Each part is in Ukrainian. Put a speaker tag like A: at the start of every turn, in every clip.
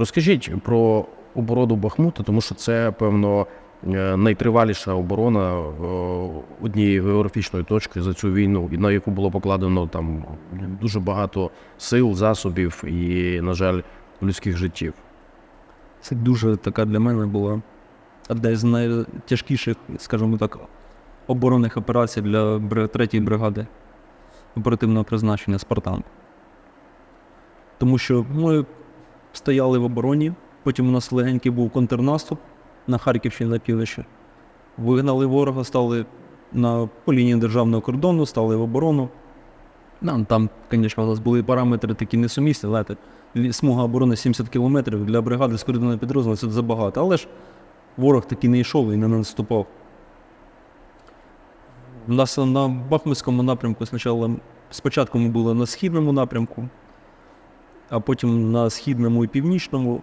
A: Розкажіть про оборону Бахмута, тому що це, певно, е, найтриваліша оборона е, однієї географічної точки за цю війну, на яку було покладено там дуже багато сил, засобів і, на жаль, людських життів.
B: Це дуже така для мене була одна з найтяжкіших, скажімо так, оборонних операцій для бри- третьої бригади оперативного призначення Спартан. Тому що ми стояли в обороні, потім у нас легенький був контрнаступ на Харківщині на півночі. Вигнали ворога, стали на по лінії державного кордону, стали в оборону. Нам там, звісно, у нас були параметри такі несумісні, знаєте, смуга оборони 70 кілометрів для бригади з кордону підрозділу це забагато. Але ж ворог таки не йшов і не наступав. У нас на Бахмутському напрямку спочатку ми були на східному напрямку, а потім на східному і північному.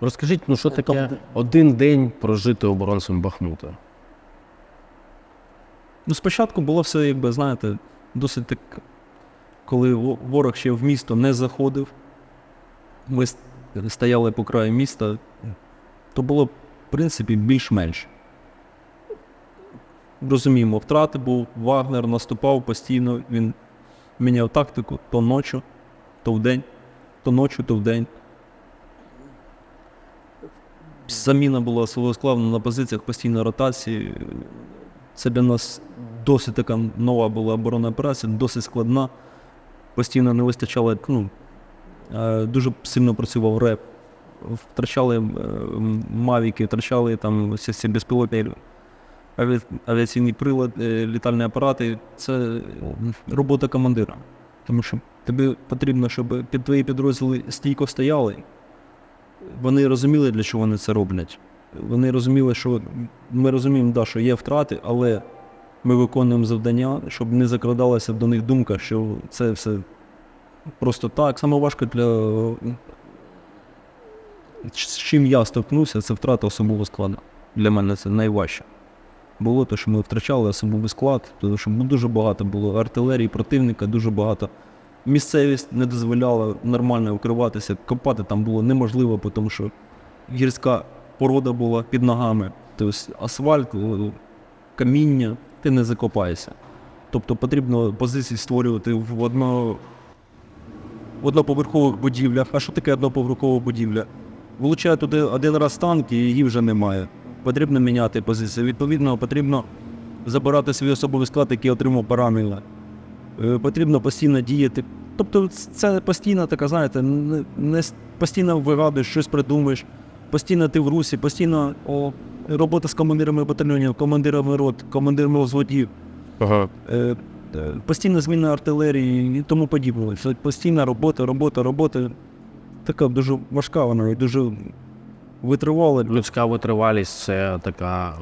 A: Розкажіть, ну що таке один день прожити оборонцем Бахмута?
B: Ну, спочатку було все, якби, знаєте, досить так, коли ворог ще в місто не заходив, ми стояли по краю міста, то було, в принципі, більш-менш. Розуміємо, втрати був, Вагнер наступав постійно, він міняв тактику то ночі, то вдень, то ночі, то вдень. Заміна була особливо складна на позиціях постійної ротації. Це для нас досить така нова була оборонна операція, досить складна. Постійно не вистачало, ну, е, дуже сильно працював реп. Втрачали е, мавіки, втрачали там всі безпілотні аві- авіаційні прилад, е, літальні апарати. Це робота командира. Тому що тобі потрібно, щоб під твої підрозділи стійко стояли. Вони розуміли, для чого вони це роблять. Вони розуміли, що ми розуміємо, да, що є втрати, але ми виконуємо завдання, щоб не закрадалася до них думка, що це все просто так. Саме важко для з чим я стикнувся, це втрата особового складу. Для мене це найважче. Було те, що ми втрачали особовий склад, тому що ну, дуже багато було артилерії противника, дуже багато. Місцевість не дозволяла нормально укриватися, копати там було неможливо, тому що гірська порода була під ногами. Тобто асфальт, каміння, ти не закопаєшся. Тобто потрібно позиції створювати в одно, одноповерхових будівлях. А що таке одноповерхова будівля? Влучає туди один раз танк і її вже немає. Потрібно міняти позиції. Відповідно, потрібно забирати свій особовий склад, який отримав поранення. Е, Потрібно постійно діяти. Тобто це постійна така, знаєте, не, постійно вигадуєш, щось придумуєш, постійно ти в русі, постійно о, робота з командирами батальйонів, командирами рот, командирами взводів,
A: Ага.
B: е, е, постійна зміна артилерії і тому подібне. Постійна робота, робота, робота. Така дуже важка вона дуже витривала.
A: Людська витривалість це така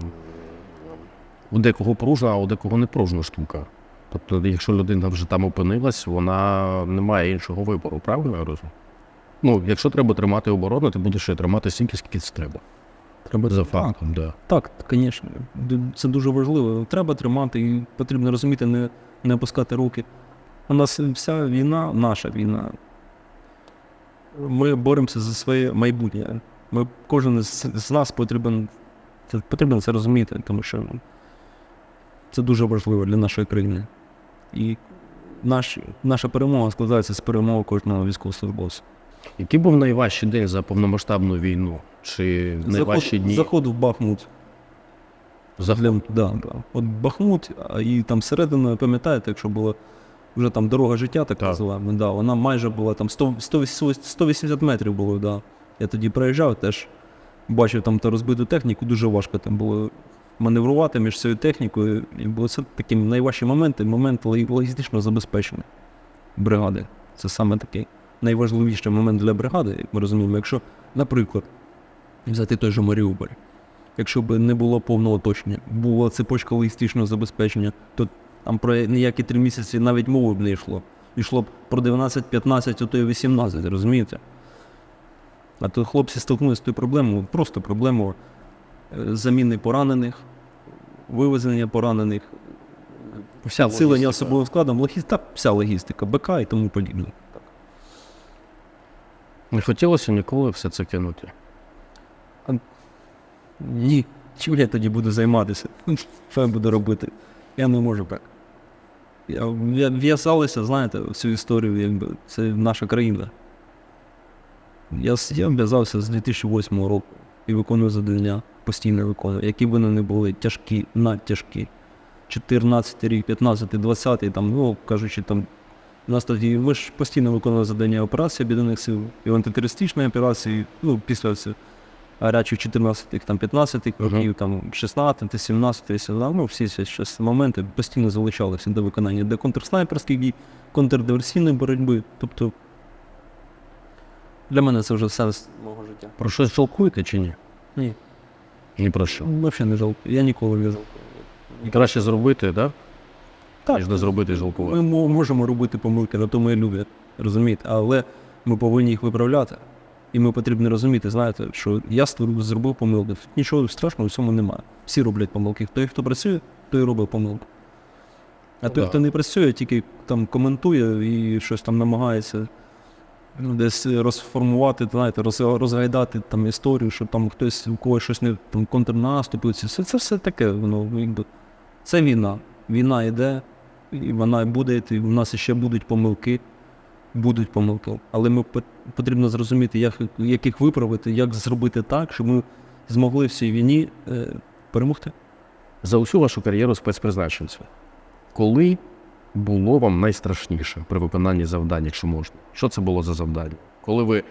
A: у декого пружна, а у декого не пружна штука. Тобто, якщо людина вже там опинилась, вона не має іншого вибору, правильно я розумію? Ну, якщо треба тримати оборону, ти будеш її тримати стільки, скільки це треба.
B: Треба
A: За фактом, так. Да.
B: Так, звісно. Це дуже важливо. Треба тримати і потрібно розуміти, не, не опускати руки. У нас вся війна, наша війна. Ми боремося за своє майбутнє. Ми, кожен з, з нас потрібен, це, потрібно це розуміти, тому що це дуже важливо для нашої країни. І наш, наша перемога складається з перемоги кожного військовослужбовця.
A: Який був найважчий день за повномасштабну війну? Чи найважчі
B: заход,
A: дні?
B: Заход в Бахмут. Загалом, да, да. От Бахмут, і там середина, пам'ятаєте, якщо була вже там дорога життя, так
A: Так.
B: називаємо, да, вона майже була там 100, 100, 180 метрів було, да. Я тоді проїжджав, теж бачив там ту розбиту техніку, дуже важко там було маневрувати між цією технікою. І було це такі найважчі моменти, момент лог- логістичного забезпечення бригади. Це саме такий найважливіший момент для бригади, ми розуміємо. Якщо, наприклад, взяти той же Маріуполь. Якщо б не було повного оточення, була цепочка логістичного забезпечення, то там про ніякі три місяці навіть мови б не йшло. Йшло б про 12, 15, а то й 18, розумієте? А то хлопці стикнулися з тою проблемою, просто проблемою е, заміни поранених, вивезення поранених,
A: Вся
B: підсилення особовим складом, логістика, вся логістика, БК і тому подібне.
A: Не хотілося ніколи все це кинути.
B: Ні, чим я тоді буду займатися? Що я буду робити? Я не можу так. Я, я в'язалися, знаєте, в цю історію, якби це наша країна. Я, я в'язався з 2008 року і виконую завдання, постійно виконую, які б вони не були, тяжкі, надтяжкі. 14 рік, 15, 20, там, ну, кажучи, там, у нас тоді ми ж постійно виконували завдання операції об'єднаних сил і антитерористичної операції, ну, після гарячих 14 там 15
A: Мгм.
B: років, там 16, 17, 18, ну всі ці моменти постійно залучалися до виконання де контрснайперських дій, контрдиверсійної боротьби. Тобто для мене це вже сенс мого життя.
A: Про щось жалкуєте чи ні?
B: Ні,
A: Ні про що.
B: взагалі не жалкую. Я ніколи не жалкую.
A: Краще зробити, да?
B: Так.
A: ніж не зробити і жалкувати.
B: Ми мо- можемо робити помилки, на тому і люблять, розумієте, але ми повинні їх виправляти. І ми потрібно розуміти, знаєте, що я створив, зробив помилки. Нічого страшного в цьому немає. Всі роблять помилки. Той, хто працює, той робить помилку. А той,
A: да.
B: хто не працює, тільки там коментує і щось там намагається ну, десь розформувати, знаєте, роз, розгайдати там історію, що там хтось у когось щось не там контрнаступив. Це, це, все таке, воно якби. Це війна. Війна йде, і вона буде йти. У нас ще будуть помилки. Будуть помилки. Але ми потрібно зрозуміти, як, як їх виправити, як зробити так, щоб ми змогли в цій війні е, перемогти.
A: За усю вашу кар'єру спецпризначенця. Коли було вам найстрашніше при виконанні завдань, якщо можна? Що це було за завдання? Коли ви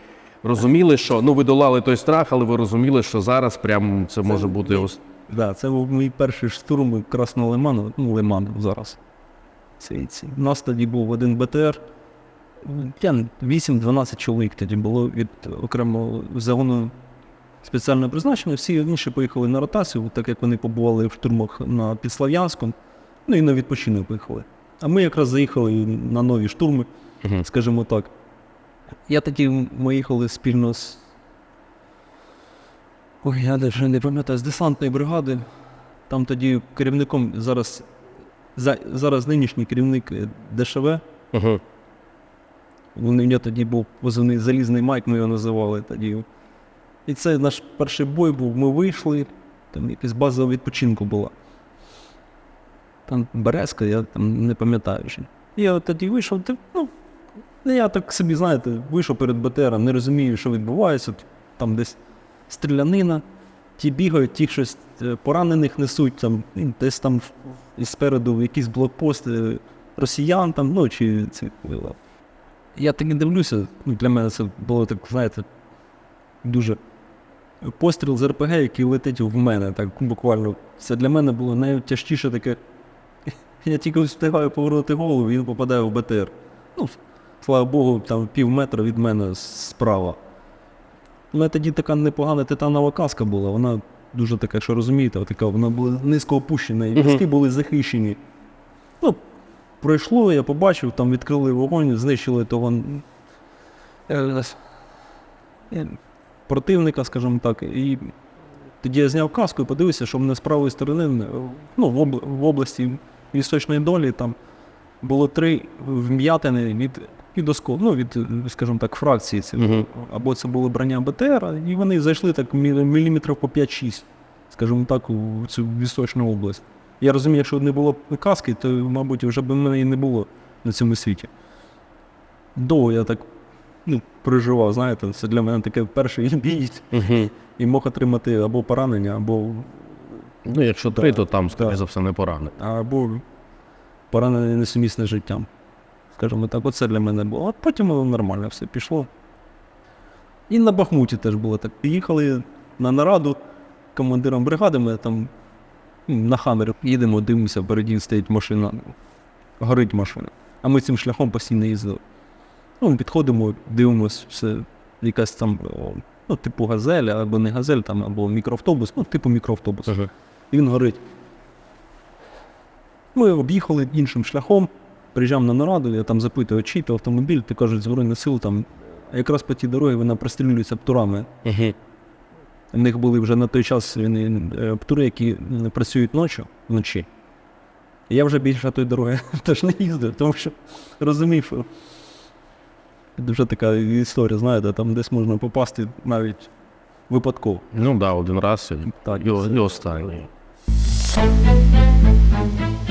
A: розуміли, що ну ви долали той страх, але ви розуміли, що зараз прям це може бути ос-
B: Да, це був мій перший штурм Красного Лиману, ну, Лиману зараз. Це, це. У нас тоді був один БТР. 8-12 чоловік тоді було від окремого загону спеціального призначення. Всі інші поїхали на ротацію, так як вони побували в штурмах на Підслав'янську, ну і на відпочинок поїхали. А ми якраз заїхали на нові штурми,
A: Мгм.
B: скажімо так. Я тоді ми їхали спільно з. Ой, я вже не пам'ятаю, з десантної бригади. Там тоді керівником зараз, за, зараз нинішній керівник е, ДШВ.
A: Мгм.
B: У мене тоді був позивний залізний майк, ми його називали тоді. І це наш перший бой був. Ми вийшли, там якась база відпочинку була. Там Березка, я там не пам'ятаю. І я тоді вийшов, ну, ну, я так собі, знаєте, вийшов перед БТРом, не розумію, що відбувається. Там десь стрілянина, ті бігають, ті щось е, поранених несуть, там, десь там і спереду якийсь блокпост е, росіян, там, ну, чи це. Я так і дивлюся, ну, для мене це було так, знаєте, дуже постріл з РПГ, який летить в мене, так буквально. Це для мене було найтяжчіше таке. Я тільки встигаю повернути голову, він попадає в БТР. Ну, слава Богу, там пів метра від мене справа. У мене тоді така непогана титанова каска була, вона дуже така, якщо розумієте, така, вона була низько опущена, і візки були захищені. Ну, пройшло, я побачив, там відкрили вогонь, знищили того противника, скажімо так. І тоді я зняв каску і подивився, що мене з правої сторони, ну, в області вісточної долі, там було три вм'ятини від, від оскол, ну, від, скажімо так, фракції. Ці.
A: Мгм.
B: Або це були броня БТР, і вони зайшли так міліметрів по 5-6, скажімо так, у цю вісточну область. Я розумію, якщо не було каски, то, мабуть, вже б мене і не було на цьому світі. Довго я так ну, переживав, знаєте, це для мене таке перший бій,
A: Мгм.
B: і мог отримати або поранення, або,
A: Ну, якщо три, то там, скоріше за все, не поране.
B: або поранення несумісне з життям. Скажімо так, оце для мене було. А потім нормально все пішло. І на Бахмуті теж було так. Їхали на нараду командиром бригади, ми там на хамері їдемо, дивимося, впереді стоїть машина, горить машина. А ми цим шляхом постійно їздили. Ну, ми підходимо, дивимося, все якась там, ну, типу газель, або не газель, там, або мікроавтобус, ну, типу мікроавтобус.
A: Ага.
B: І він горить. Ми об'їхали іншим шляхом, приїжджав на нараду, я там запитую, чий то автомобіль, ти кажуть, Збройних сил там. А якраз по тій дорозі вона прострілюється птурами.
A: Мгм.
B: У них були вже на той час вони, е, птури, які працюють ночі, вночі. Я вже більше тої дороги теж не їздив, тому що розумів, що Дуже така історія, знаєте, там десь можна попасти навіть випадково.
A: Ну так, да, один раз і,
B: Так,
A: і, і останній.
C: Thank you.